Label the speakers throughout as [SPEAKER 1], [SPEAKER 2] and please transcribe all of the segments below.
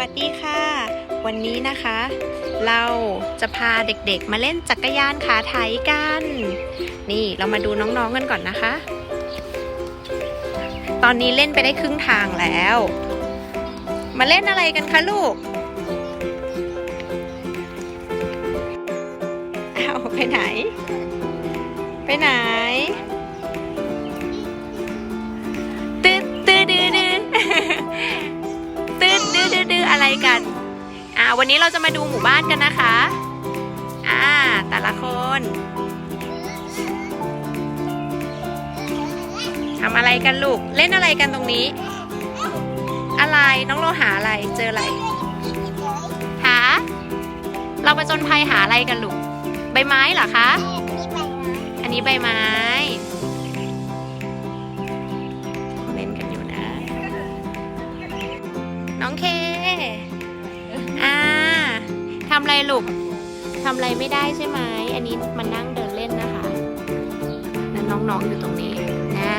[SPEAKER 1] วัสดีค่ะ วันนี้นะคะ เราจะพาเด็กๆมาเล่นจักรยานขาไถกัน นี่เรามาดูน้องๆกันก่อนนะคะ ตอนนี้เล่นไปได้ครึ่งทางแล้ว มาเล่นอะไรกันคะลูกอ้าวไปไหน ไปไหน กันอ่าวันนี้เราจะมาดูหมู่บ้านกันนะคะอ่าแต่ละคนทำอะไรกันลูก เล่นอะไรกันตรงนี้ อะไรน้องโลหาอะไรเจออะไร หา เราประจนภัยหาอะไรกันลูก ใบไม้เหรอคะ อันนี้ใบไม้เล่นกันอยู่นะ น้องเคำอะไรลูกทำอะไรไม่ได้ใช่ไหม อันนี้มันนั่งเดินเล่นนะคะนั่นน้องๆอยู่ตรงนี้อ่า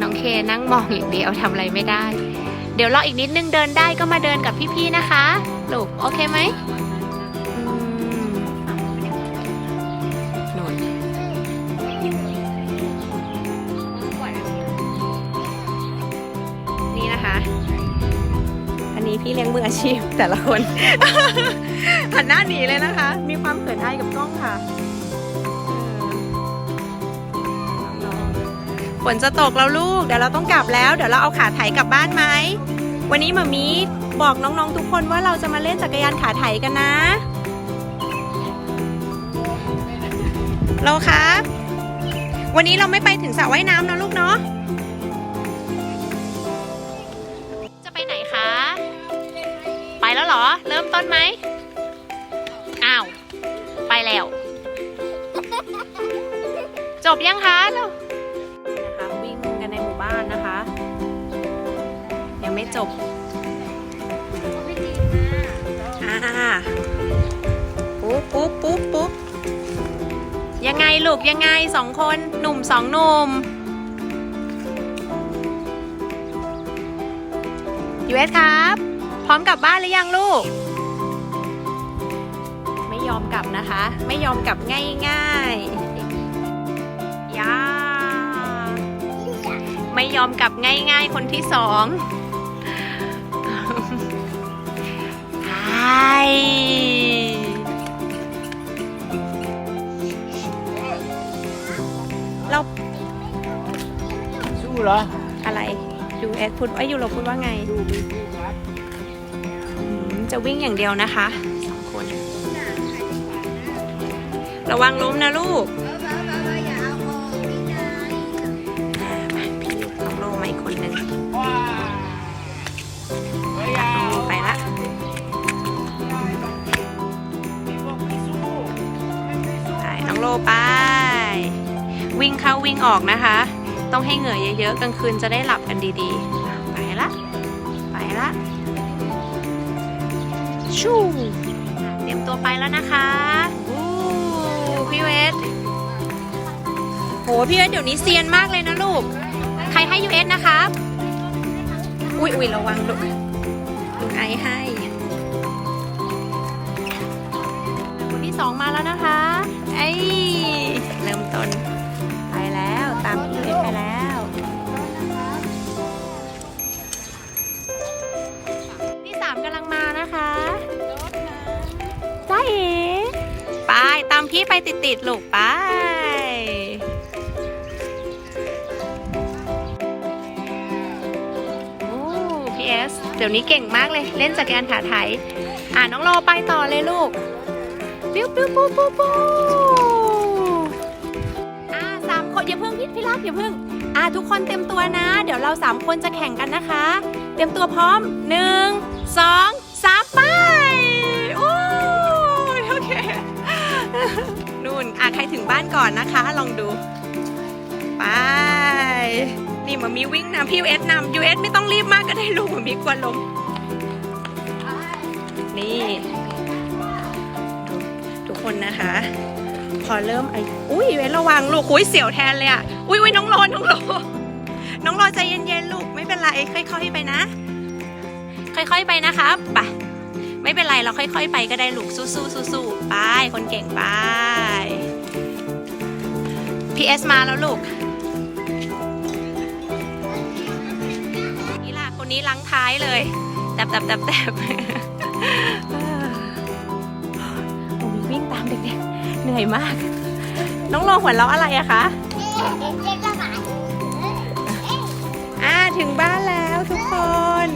[SPEAKER 1] น้องเคนั่งมองอย่างเดียวทำอะไรไม่ได้ เดี๋ยวรออีกนิดนึงเดินได้ก็มาเดินกับพี่ๆนะคะ ลูกโอเคไหมนี่นะคะ นี้พี่เลี้ยงมืออาชีพแต่ละคน หันหน้าหนีเลยนะคะ มีความเขินอายกับกล้องค่ะฝนจะตกแล้วลูก เดี๋ยวเราต้องกลับแล้ว เดี๋ยวเราเอาขาไถกลับบ้านไหม วันนี้มามีบอกน้องๆทุกคนว่าเราจะมาเล่นจักรยานขาไถกันนะ เราครับวันนี้เราไม่ไปถึงสระว่ายน้ำนะลูกเนาะ แล้วเหรอ เริ่มต้นไหมอ้าว ไปแล้ว จบยังคะเรานะคะวิ่งกันในหมู่บ้านนะคะ ยังไม่จบอ่าปุ๊บปุ๊บปุ๊บปุ๊บยังไงลูกยังไงสองคนหนุ่มสองหนุ่มยูเอสครับ พร้อมกลับบ้านหรือยังลูก ไม่ยอมกลับนะคะ ไม่ยอมกลับง่ายๆยาไม่ยอมกลับง่ายๆ คนที่สองไอเรา
[SPEAKER 2] สู้เหรอ
[SPEAKER 1] อะไรยูเอสพูดไอ้ยยูโรพูดว่าไง จะวิ่งอย่างเดียวนะคะสองคน ระวังล้มนะลูกอ่ามาพี่น้องโลมาอีกคนหนึ่งไปละ
[SPEAKER 2] ไม่สู้ไม่ไม่สู้
[SPEAKER 1] ไปน้องโลไป วิ่งเข้าวิ่งออกนะคะ ต้องให้เหงื่อเยอะๆกลางคืนจะได้หลับกันดีๆ ชูอะเตรียมตัวไปแล้วนะคะอู้พี่เวสโหพี่เวสเดี๋ยวนี้เซียนมากเลยนะลูก ใครให้ US นะครับอุ้ยอุ้ยระวังลูกลุงไอให้คนที่สองมาแล้วนะคะ ไอ้ยเริ่มต้นไปแล้วตามพี่เวสไปแล้วที่สามกำลังมานะคะ พี่ไปติดๆลูกไปโอ้พีเอสเดี๋ยวนี้เก่งมากเลย เล่นจักรยานขาไถอ่าน้องโลไปต่อเลยลูก ปิ้วปิ้วปูปูปูอ่าสามคนอย่าเพิ่งพี่พี่รักอย่าเพิ่ง อ่าทุกคนเต็มตัวนะ เดี๋ยวเราสามคนจะแข่งกันนะคะ เตรียมตัวพร้อมหนึ่งสอง ใครถึงบ้านก่อนนะคะ ลองดู ไป นี่มามีวิ่งนำพี่ยูเอสนำยูเอสไม่ต้องรีบมากก็ได้ลูกมามีกลัวลมนี่ทุกคนนะคะ พอเริ่มไอ้อุ้ยเอสระวังลูกอุ้ยเสียวแทนเลยอะอุ้ยอุ้ยน้องโรน้องโรน้องโรใจเย็นๆลูกไม่เป็นไรค่อยๆไปนะค่ค่อยๆไปนะครับไปไม่เป็นไรเราค่อย ๆ ไปก็ได้ลูกสู้ๆสู้ๆไปคนเก่งไป PS มาแล้วลูก นี่ล่ะ คนนี้ลังท้ายเลยแตบแตบแตบแตบโอ้ยวิ่งตามเด็กๆ เหนื่อยมาก น้องโลหัวเราะอะไรอะคะอ่าถึงบ้านแล้วทุกคน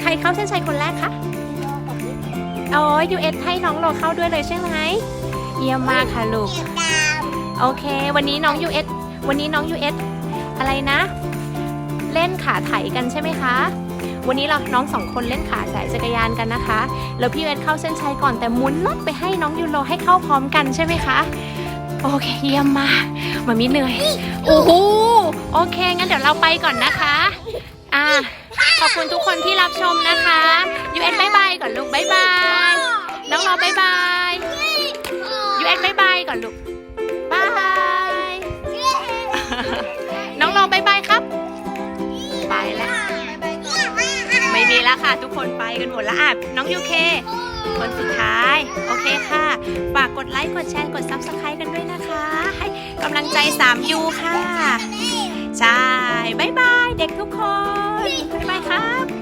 [SPEAKER 1] ใครเข้าเส้นชัยคนแรกคะอ๋อ US ให้น้องโลเข้าด้วยเลยใช่ไหม เยี่ยมมากค่ะลูก โอเค วันนี้น้อง US วันนี้น้อง US อะไรนะ เล่นขาไถกันใช่ไหมคะ วันนี้เราน้องสองคนเล่นขาไถจักรยานกันนะคะ แล้วพี่เวทเข้าเส้นชัยก่อนแต่หมุนรถไปให้น้องยูโรให้เข้าพร้อมกันใช่ไหมคะ โอเคเยี่ยมมากมามีเหนื่อยโอ้โหโอเค งั้นเดี๋ยวเราไปก่อนนะคะ อ่า ขอบคุณทุกคนที่รับชมนะคะยูเอ็นบายบายก่อนลูกบายบายน้องรอบายบายยูเอ็นบายบายก่อนลูก ค่ะ ทุกคนไปกันหมดแล้วอะน้องยูเคคนสุดท้าย โอเคค่ะ ฝากกดไลค์ กดแชร์ กดซับสไครต์กันด้วยนะคะ ให้กำลังใจ 3U ค่ะ ใช่ บ๊ายบาย เด็กทุกคน บ๊ายบายครับ